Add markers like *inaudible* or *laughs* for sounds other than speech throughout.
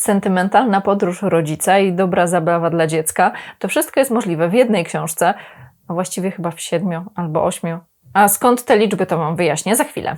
sentymentalna podróż rodzica i dobra zabawa dla dziecka. To wszystko jest możliwe w jednej książce, a właściwie chyba w siedmiu albo ośmiu. A skąd te liczby, to Wam wyjaśnię za chwilę.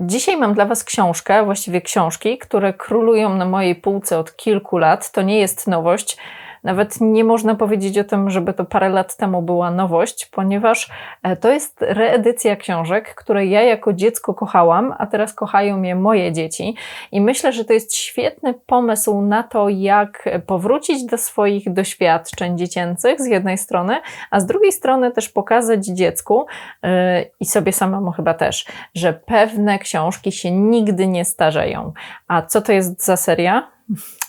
Dzisiaj mam dla Was książkę, właściwie książki, które królują na mojej półce od kilku lat. To nie jest nowość. Nawet nie można powiedzieć o tym, żeby to parę lat temu była nowość, ponieważ e, to jest reedycja książek, które ja jako dziecko kochałam, a teraz kochają mnie moje dzieci. I myślę, że to jest świetny pomysł na to, jak powrócić do swoich doświadczeń dziecięcych z jednej strony, a z drugiej strony też pokazać dziecku yy, i sobie samemu chyba też, że pewne książki się nigdy nie starzeją. A co to jest za seria?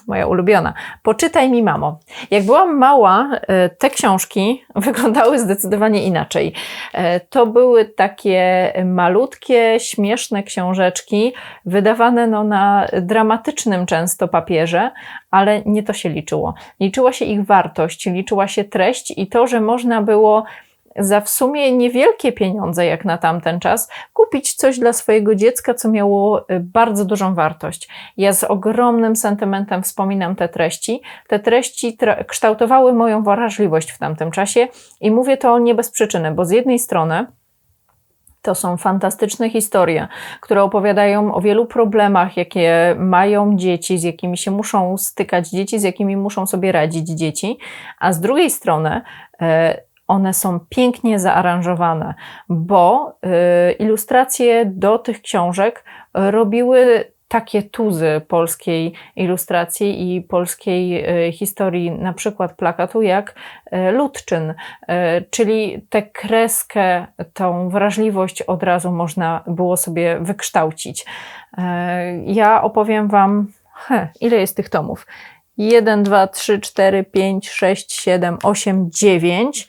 Moja ulubiona. Poczytaj mi, mamo. Jak byłam mała, e, te książki *laughs* wyglądały zdecydowanie inaczej. E, to były takie malutkie, śmieszne książeczki, wydawane no na dramatycznym często papierze, ale nie to się liczyło. Liczyła się ich wartość, liczyła się treść i to, że można było za w sumie niewielkie pieniądze, jak na tamten czas, kupić coś dla swojego dziecka, co miało y, bardzo dużą wartość. Ja z ogromnym sentymentem wspominam te treści. Te treści kształtowały moją wrażliwość w tamtym czasie i mówię to nie bez przyczyny, bo z jednej strony, to są fantastyczne historie, które opowiadają o wielu problemach, jakie mają dzieci, z jakimi się muszą stykać dzieci, z jakimi muszą sobie radzić dzieci, a z drugiej strony, e, one są pięknie zaaranżowane, bo y, ilustracje do tych książek robiły takie tuzy polskiej ilustracji i polskiej y, historii, na przykład plakatu, jak y, Ludczyn, czyli tę kreskę, tą wrażliwość od razu można było sobie wykształcić. Ja opowiem Wam, he, ile jest tych tomów? 1, 2, 3, 4, 5, 6, 7, 8, 9.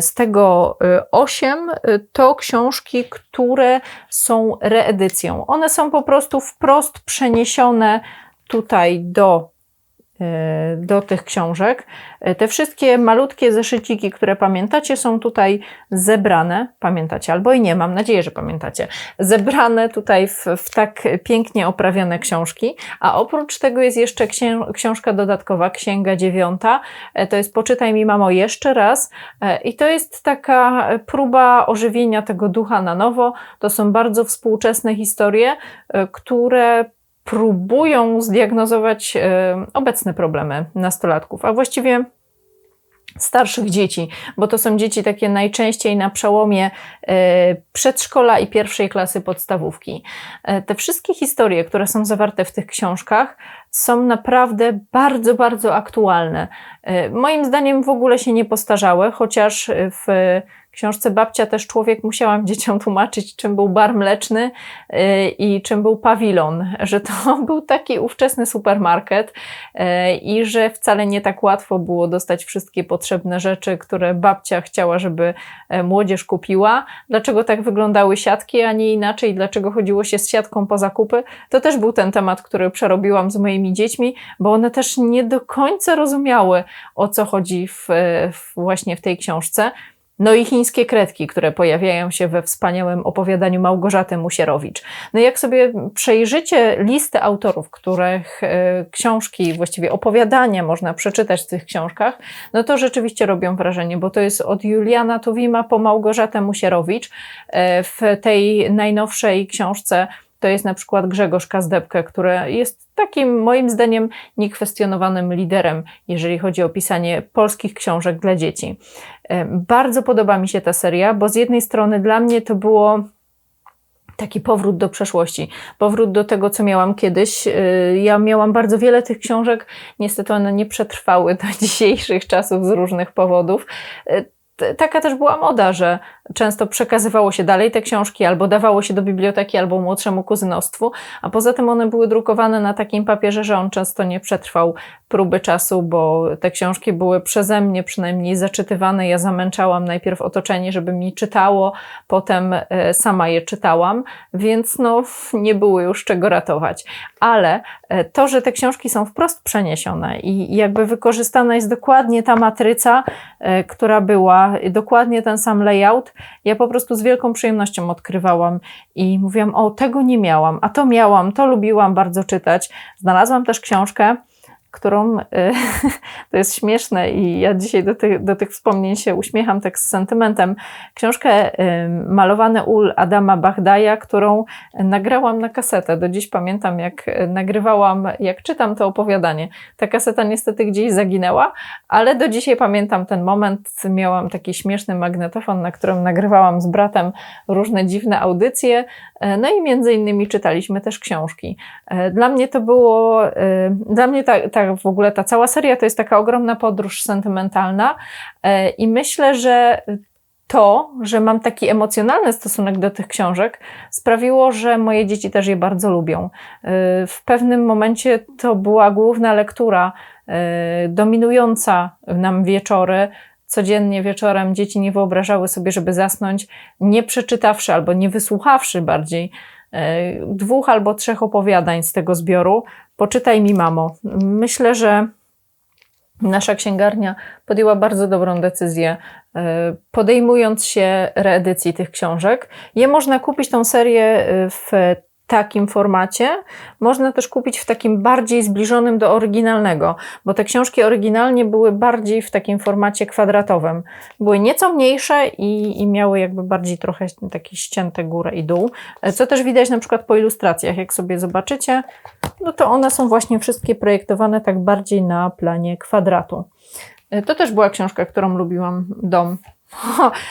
Z tego 8 e, e, to książki, które są reedycją. One są po prostu wprost przeniesione tutaj do do tych książek. E, te wszystkie malutkie zeszyciki, które pamiętacie, są tutaj zebrane. Pamiętacie albo i nie, mam nadzieję, że pamiętacie. Zebrane tutaj w, w tak pięknie oprawione książki. A oprócz tego jest jeszcze książka dodatkowa, Księga Dziewiąta. E, to jest Poczytaj mi, mamo, jeszcze raz. I to jest taka próba ożywienia tego ducha na nowo. To są bardzo współczesne historie, które próbują zdiagnozować e, obecne problemy nastolatków, a właściwie starszych dzieci, bo to są dzieci takie najczęściej na przełomie e, przedszkola i pierwszej klasy podstawówki. E, te wszystkie historie, które są zawarte w tych książkach, są naprawdę bardzo, bardzo aktualne. Moim zdaniem w ogóle się nie postarzały, chociaż w książce Babcia też człowiek musiałam *laughs* dzieciom tłumaczyć, czym był bar mleczny y, i czym był pawilon, że to *laughs* był taki ówczesny supermarket y, i że wcale nie tak łatwo było dostać wszystkie potrzebne rzeczy, które babcia chciała, żeby e, młodzież kupiła. Dlaczego tak wyglądały siatki, a nie inaczej? Dlaczego chodziło się z siatką po zakupy? To też był ten temat, który przerobiłam z moimi dziećmi, bo one też nie do końca rozumiały, o co chodzi w, w właśnie w tej książce. No i chińskie kredki, które pojawiają się we wspaniałym opowiadaniu Małgorzaty Musierowicz. No i jak sobie przejrzycie listę autorów, których e, książki, właściwie opowiadania można przeczytać w tych książkach, no to rzeczywiście robią wrażenie, bo to jest od Juliana Tuwima po Małgorzatę Musierowicz. E, w tej najnowszej książce to jest na przykład Grzegorz Kazdebke, który jest takim moim zdaniem niekwestionowanym liderem, jeżeli chodzi o pisanie polskich książek dla dzieci. Bardzo podoba mi się ta seria, bo z jednej strony dla mnie to było taki powrót do przeszłości, powrót do tego, co miałam kiedyś. Y, ja miałam bardzo wiele tych książek, niestety one nie przetrwały do *laughs* dzisiejszych czasów z różnych powodów. Y, taka też była moda, że często przekazywało się dalej te książki, albo dawało się do biblioteki, albo młodszemu kuzynostwu, a poza tym one były drukowane na takim papierze, że on często nie przetrwał próby czasu, bo te książki były przeze mnie przynajmniej zaczytywane. Ja zamęczałam najpierw otoczenie, żeby mi czytało, potem e, sama je czytałam, więc no, nie było już czego ratować. Ale e, to, że te książki są wprost przeniesione i jakby wykorzystana jest dokładnie ta matryca, e, która była, dokładnie ten sam layout, ja po prostu z wielką przyjemnością odkrywałam i mówiłam, o, tego nie miałam, a to miałam, to lubiłam bardzo czytać. Znalazłam też książkę, którą y, *laughs* to jest śmieszne i ja dzisiaj do tych, do tych wspomnień się uśmiecham tak z sentymentem. Książkę y, Malowane ul Adama Bagdaja, którą nagrałam na kasetę. Do dziś pamiętam, jak nagrywałam, jak czytam to opowiadanie. Ta kaseta niestety gdzieś zaginęła, ale do dzisiaj pamiętam ten moment. Miałam taki śmieszny magnetofon, na którym nagrywałam z bratem różne dziwne audycje. E, no i między innymi czytaliśmy też książki. Dla mnie to było, dla mnie ta, ta w ogóle ta cała seria to jest taka ogromna podróż sentymentalna e, i myślę, że to, że mam taki emocjonalny stosunek do tych książek, sprawiło, że moje dzieci też je bardzo lubią. E, w pewnym momencie to była główna lektura, e, dominująca nam wieczory. Codziennie wieczorem dzieci nie wyobrażały sobie, żeby zasnąć, nie przeczytawszy albo nie wysłuchawszy bardziej dwóch albo trzech opowiadań z tego zbioru, Poczytaj mi, mamo. Myślę, że nasza księgarnia podjęła bardzo dobrą decyzję, e, podejmując się reedycji tych książek. Je można kupić tą serię e, w takim formacie. Można też kupić w takim bardziej zbliżonym do oryginalnego, bo te książki oryginalnie były bardziej w takim formacie kwadratowym. Były nieco mniejsze i, i miały jakby bardziej trochę takie ścięte górę i dół, co też widać na przykład po ilustracjach. Jak sobie zobaczycie, no to one są właśnie wszystkie projektowane tak bardziej na planie kwadratu. To też była książka, którą lubiłam, Dom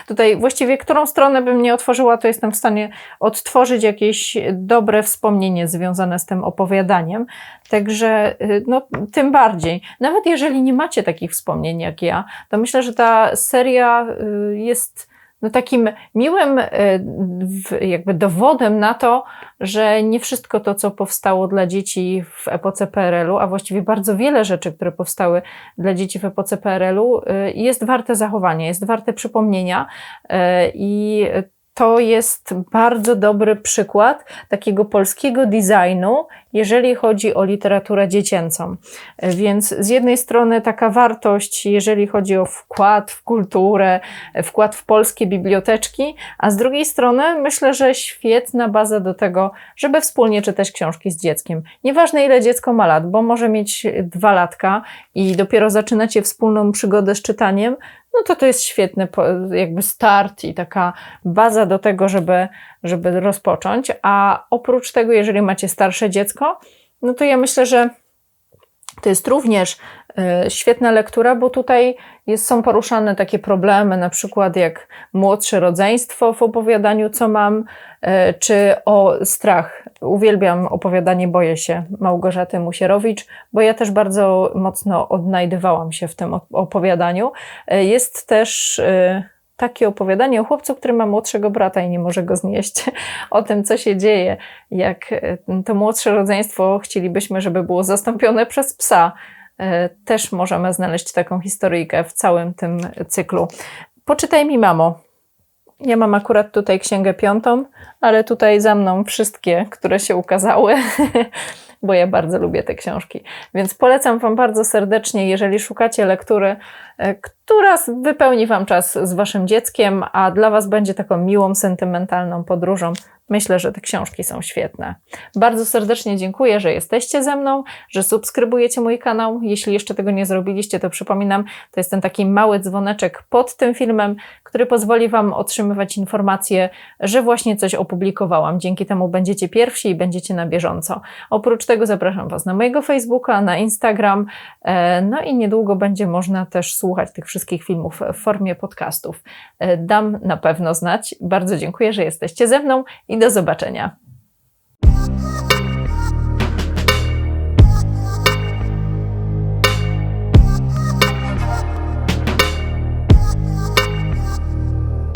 Tutaj właściwie którą stronę bym nie otworzyła, to jestem w stanie odtworzyć jakieś dobre wspomnienie związane z tym opowiadaniem. Także y, no, tym bardziej. Nawet jeżeli nie macie takich wspomnień jak ja, to myślę, że ta seria y, jest no takim miłym e, jakby dowodem na to, że nie wszystko to, co powstało dla dzieci w epoce PRL-u, a właściwie bardzo wiele rzeczy, które powstały dla dzieci w epoce PRL-u, e, jest warte zachowania, jest warte przypomnienia e, i to jest bardzo dobry przykład takiego polskiego designu, jeżeli chodzi o literaturę dziecięcą. Więc z jednej strony taka wartość, jeżeli chodzi o wkład w kulturę, wkład w polskie biblioteczki, a z drugiej strony myślę, że świetna baza do tego, żeby wspólnie czytać książki z dzieckiem. Nieważne ile dziecko ma lat, bo może mieć dwa latka i dopiero zaczynacie wspólną przygodę z czytaniem, no to to jest świetny jakby start i taka baza do tego, żeby, żeby rozpocząć. A oprócz tego, jeżeli macie starsze dziecko, no to ja myślę, że to jest również y, świetna lektura, bo tutaj jest, są poruszane takie problemy, na przykład jak młodsze rodzeństwo w opowiadaniu, co mam, y, czy o strach. Uwielbiam opowiadanie Boję się Małgorzaty Musierowicz, bo ja też bardzo mocno odnajdywałam się w tym opowiadaniu. Y, jest też takie opowiadanie o chłopcu, który ma młodszego brata i nie może go znieść, *laughs* o tym, co się dzieje, jak e, to młodsze rodzeństwo chcielibyśmy, żeby było zastąpione przez psa. E, też możemy znaleźć taką historyjkę w całym tym cyklu. Poczytaj mi, mamo. Ja mam akurat tutaj księgę piątą, ale tutaj za mną wszystkie, które się ukazały. *laughs* bo ja bardzo lubię te książki. Więc polecam Wam bardzo serdecznie, jeżeli szukacie lektury, e, która wypełni Wam czas z Waszym dzieckiem, a dla Was będzie taką miłą, sentymentalną podróżą, Myślę, że te książki są świetne. Bardzo serdecznie dziękuję, że jesteście ze mną, że subskrybujecie mój kanał. Jeśli jeszcze tego nie zrobiliście, to przypominam, to jest ten taki mały dzwoneczek pod tym filmem, który pozwoli Wam otrzymywać informacje, że właśnie coś opublikowałam. Dzięki temu będziecie pierwsi i będziecie na bieżąco. Oprócz tego zapraszam Was na mojego Facebooka, na Instagram, e, no i niedługo będzie można też słuchać tych wszystkich filmów w formie podcastów. E, dam na pewno znać. Bardzo dziękuję, że jesteście ze mną i do zobaczenia.